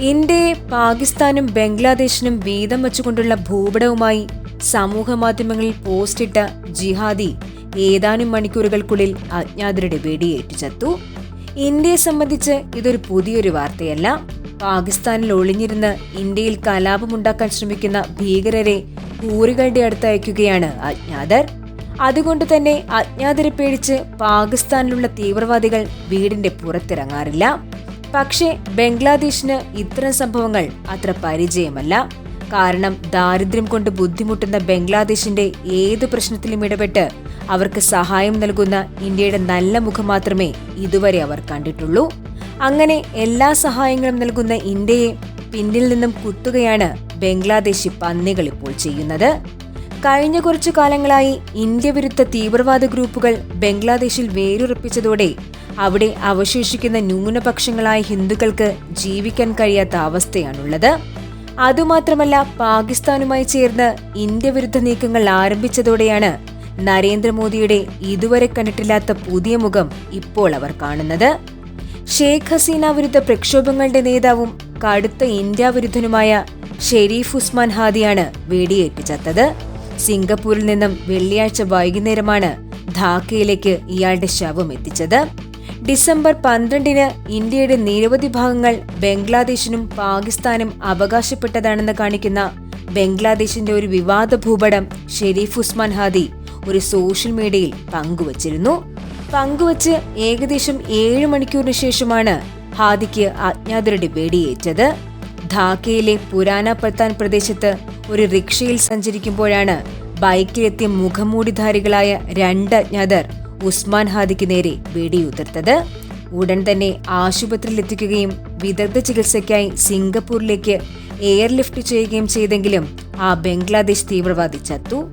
ഇന്ത്യയെ പാകിസ്ഥാനും ബംഗ്ലാദേശിനും വീതം വെച്ചുകൊണ്ടുള്ള ഭൂപടവുമായി സമൂഹ മാധ്യമങ്ങളിൽ പോസ്റ്റിട്ട ജിഹാദി ഏതാനും മണിക്കൂറുകൾക്കുള്ളിൽ അജ്ഞാതരുടെ വെടിയേറ്റു ചത്തു ഇന്ത്യയെ സംബന്ധിച്ച് ഇതൊരു പുതിയൊരു വാർത്തയല്ല. പാകിസ്ഥാനിൽ ഒളിഞ്ഞിരുന്ന് ഇന്ത്യയിൽ കലാപമുണ്ടാക്കാൻ ശ്രമിക്കുന്ന ഭീകരരെ ഊരുകളുടെ അടുത്ത് അയക്കുകയാണ് അജ്ഞാതർ. അതുകൊണ്ട് തന്നെ അജ്ഞാതരെ പേടിച്ച് പാകിസ്ഥാനിലുള്ള തീവ്രവാദികൾ വീടിന്റെ പുറത്തിറങ്ങാറില്ല. പക്ഷേ ബംഗ്ലാദേശിന് ഇത്തരം സംഭവങ്ങൾ അത്ര പരിചയമല്ല. കാരണം ദാരിദ്ര്യം കൊണ്ട് ബുദ്ധിമുട്ടുന്ന ബംഗ്ലാദേശിന്റെ ഏത് പ്രശ്നത്തിലും ഇടപെട്ട് അവർക്ക് സഹായം നൽകുന്ന ഇന്ത്യയുടെ നല്ല മുഖം മാത്രമേ ഇതുവരെ അവർ കണ്ടിട്ടുള്ളൂ. അങ്ങനെ എല്ലാ സഹായങ്ങളും നൽകുന്ന ഇന്ത്യയെ പിന്നിൽ നിന്നും കുത്തുകയാണ് ബംഗ്ലാദേശി പന്നികൾ ഇപ്പോൾ ചെയ്യുന്നത്. കഴിഞ്ഞ കുറച്ചു കാലങ്ങളായി ഇന്ത്യ വിരുദ്ധ തീവ്രവാദ ഗ്രൂപ്പുകൾ ബംഗ്ലാദേശിൽ വേരുറപ്പിച്ചതോടെ അവിടെ അവശേഷിക്കുന്ന ന്യൂനപക്ഷങ്ങളായ ഹിന്ദുക്കൾക്ക് ജീവിക്കാൻ കഴിയാത്ത അവസ്ഥയാണുള്ളത്. അതുമാത്രമല്ല പാകിസ്ഥാനുമായി ചേർന്ന് ഇന്ത്യ വിരുദ്ധ നീക്കങ്ങൾ ആരംഭിച്ചതോടെയാണ് നരേന്ദ്രമോദിയുടെ ഇതുവരെ കണ്ടിട്ടില്ലാത്ത പുതിയ മുഖം ഇപ്പോൾ അവർ കാണുന്നത്. ഷെയ്ഖ് ഹസീന വിരുദ്ധ പ്രക്ഷോഭങ്ങളുടെ നേതാവും കടുത്ത ഇന്ത്യ വിരുദ്ധനുമായ ഷെരീഫ് ഉസ്മാൻ ഹാദിയാണ് വെടിയേറ്റ് ചത്തത്. സിംഗപ്പൂരിൽ നിന്നും വെള്ളിയാഴ്ച വൈകുന്നേരമാണ് ധാക്കയിലേക്ക് ഇയാളുടെ ശവം എത്തിച്ചത്. ഡിസംബർ പന്ത്രണ്ടിന് ഇന്ത്യയുടെ നിരവധി ഭാഗങ്ങൾ ബംഗ്ലാദേശിനും പാകിസ്ഥാനും അവകാശപ്പെട്ടതാണെന്ന് കാണിക്കുന്ന ബംഗ്ലാദേശിന്റെ ഒരു വിവാദ ഭൂപടം ഷെരീഫ് ഉസ്മാൻ ഹാദി ഒരു സോഷ്യൽ മീഡിയയിൽ പങ്കുവച്ചിരുന്നു. പങ്കുവച്ച് ഏകദേശം ഏഴ് മണിക്കൂറിന് ശേഷമാണ് ഹാദിക്ക് അജ്ഞാതരുടെ വെടിയേറ്റത്. ധാക്കയിലെ പുരാന പത്താൻ പ്രദേശത്ത് ഒരു റിക്ഷയിൽ സഞ്ചരിക്കുമ്പോഴാണ് ബൈക്കിലെത്തിയ മുഖമൂടിധാരികളായ രണ്ട് അജ്ഞാതർ ഉസ്മാൻ ഹാദിക്ക് നേരെ വെടിയുതിർത്തത്. ഉടൻ തന്നെ ആശുപത്രിയിൽ എത്തിക്കുകയും വിദഗ്ധ ചികിത്സയ്ക്കായി സിംഗപ്പൂരിലേക്ക് എയർലിഫ്റ്റ് ചെയ്യുകയും ചെയ്തെങ്കിലും ആ ബംഗ്ലാദേശ് തീവ്രവാദി ചത്തു.